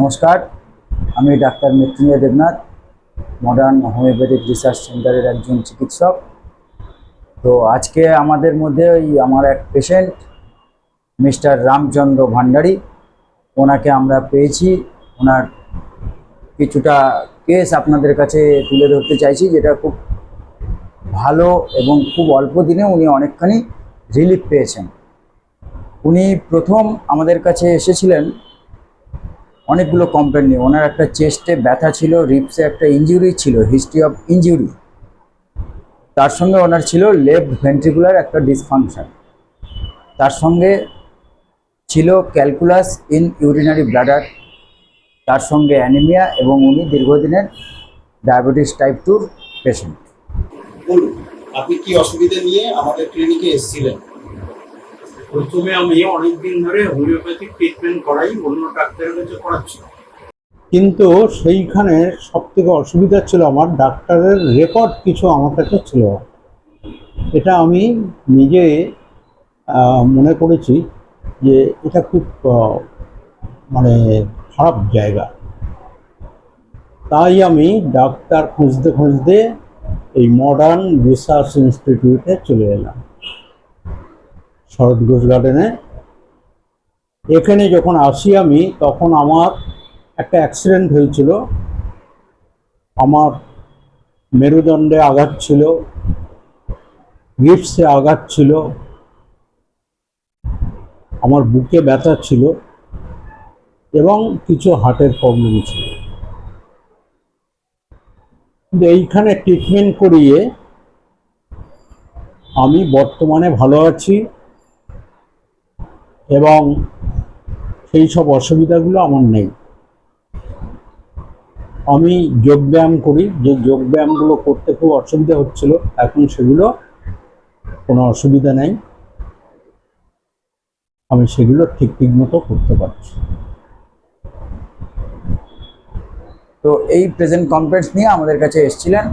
নমস্কার, আমি doctor Mrityunjay Debnath modern homeopathic research সেন্টারের একজন চিকিৎসক। তো আজকে আমাদের মধ্যে ওই আমার এক পেশেন্ট মিস্টার রামচন্দ্র ভান্ডারী, ওনাকে আমরা পেয়েছি। ওনার কিছুটা কেস আপনাদের কাছে তুলে ধরতে চাইছি, যেটা খুব ভালো এবং খুব অল্প দিনে উনি অনেকখানি রিলিফ পেয়েছেন। উনি প্রথম আমাদের কাছে এসেছিলেন অনেকগুলো কমপ্লেন নিয়ে। ওনার একটা চেস্টে ব্যথা ছিল রিপসে একটা ইনজুরি ছিল হিস্ট্রি অফ ইনজুরি তার সঙ্গে ওনার ছিল লেফট ভেন্ট্রিকুলার একটা ডিসফাংশন তার সঙ্গে ছিল ক্যালকুলাস ইন ইউরিনারি ব্লাডার তার সঙ্গে অ্যানিমিয়া এবং উনি দীর্ঘদিনের ডায়াবেটিস টাইপ টুর পেশেন্ট আপনি কি অসুবিধা নিয়ে আমাদের ক্লিনিকে এসেছিলেন? প্রথমে আমি অনেকদিন ধরে হোমিওপ্যাথিক ট্রিটমেন্ট করাই, অন্য ডাক্তারের কাছে করাচ্ছি। কিন্তু সেইখানে সব থেকে অসুবিধা ছিল আমার, ডাক্তারের রেকর্ড কিছু আমার কাছে ছিল এটা আমি নিজে মনে করেছি যে এটা খুব মানে খারাপ জায়গা। তাই আমি ডাক্তার খুঁজতে খুঁজতে এই মডার্ন রিসার্চ ইনস্টিটিউটে চলে এলাম। শরৎ ঘোষ গার্ডেনে এখানে যখন আসি আমি, তখন আমার একটা অ্যাক্সিডেন্ট হয়েছিল। আমার মেরুদণ্ডে আঘাত ছিল গিফটসে আঘাত ছিল, আমার বুকে ব্যথা ছিল এবং কিছু হার্টের প্রবলেম ছিল। কিন্তু এইখানে ট্রিটমেন্ট করিয়ে আমি বর্তমানে ভালো আছি। এবং সেই সব অসুবিধাগুলো আমার নেই। আমি যোগব্যায়াম করি, যে যোগব্যায়ামগুলো করতে খুব অসুবিধা হচ্ছিল, এখন সেগুলো কোনো অসুবিধা নেই। আমি সেগুলো ঠিক ঠিক মতো করতে পারছি। তো এই প্রেজেন্ট কমপ্লেন্টস নিয়ে আমাদের কাছে এসেছিলেন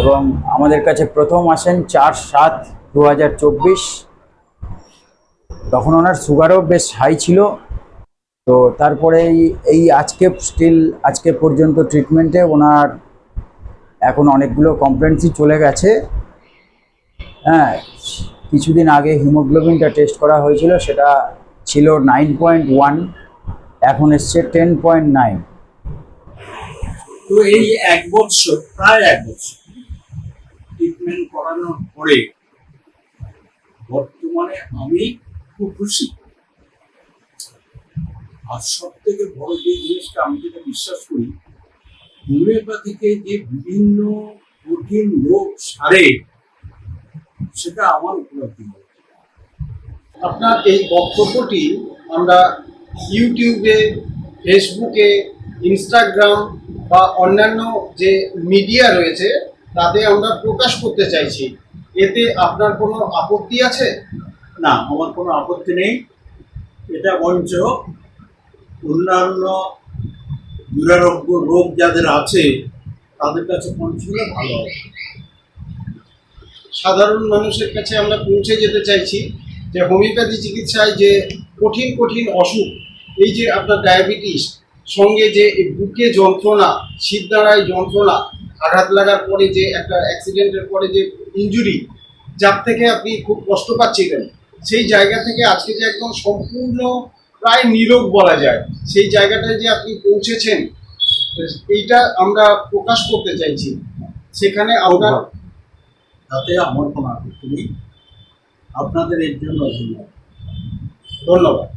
এবং আমাদের কাছে প্রথম আসেন চার সাত দু হাজার তখন ওনার সুগারও বেশ হাই ছিল। তো তারপরে এই- আজকে স্টিল আজকে পর্যন্ত ট্রিটমেন্টে ওনার এখন অনেকগুলো কমপ্লেন্টসই চলে গেছে। হ্যাঁ কিছুদিন আগে হিমোগ্লোবিনটা টেস্ট করা হয়েছিল, সেটা ছিল নাইন পয়েন্ট ওয়ান এখন এসছে টেন পয়েন্ট নাইন তো এই এক বছর, প্রায় এক বছর ট্রিটমেন্ট করানোর পরে বর্তমানে আমি খুব খুশি। আর সব থেকে বড় যে জিনিসটা আমি যেটা বিশ্বাস করি, হোমিওপ্যাথিকে যে বিভিন্ন কঠিন রোগ সারে, সেটা আমার উপলব্ধি আপনার এই বক্তব্যটি আমরা ইউটিউবে, ফেসবুকে, ইনস্টাগ্রাম বা অন্যান্য যে মিডিয়া রয়েছে, তাতে আমরা প্রকাশ করতে চাইছি। এতে আপনার কোনো আপত্তি আছে? না, আমার কোনো আপত্তি নেই। এটা বঞ্চ অন্যান্য দুরারোগ্য রোগ যাদের আছে, তাদের কাছে পৌঁছলে ভালো হবে। সাধারণ মানুষের কাছে আমরা পৌঁছে যেতে চাইছি যে হোমিওপ্যাথি চিকিৎসায় যে কঠিন কঠিন অসুখ, এই যে আপনার ডায়াবেটিস, সঙ্গে যে বুকে যন্ত্রণা শীতদাঁড়ায় যন্ত্রণা, আঘাত লাগার পরে যে একটা অ্যাক্সিডেন্টের পরে যে ইনজুরি যার থেকে আপনি খুব কষ্ট পাচ্ছিলেন। সেই জায়গা থেকে আজকে যে একদম সম্পূর্ণ প্রায় নীরব বলা যায়, সেই জায়গাটায় যে আপনি পৌঁছেছেন, এইটা আমরা প্রকাশ করতে চাইছি। সেখানে আমরা তাতে আমার কোনো আপত্তি নেই। আপনাদের এর জন্য ধন্যবাদ। ধন্যবাদ।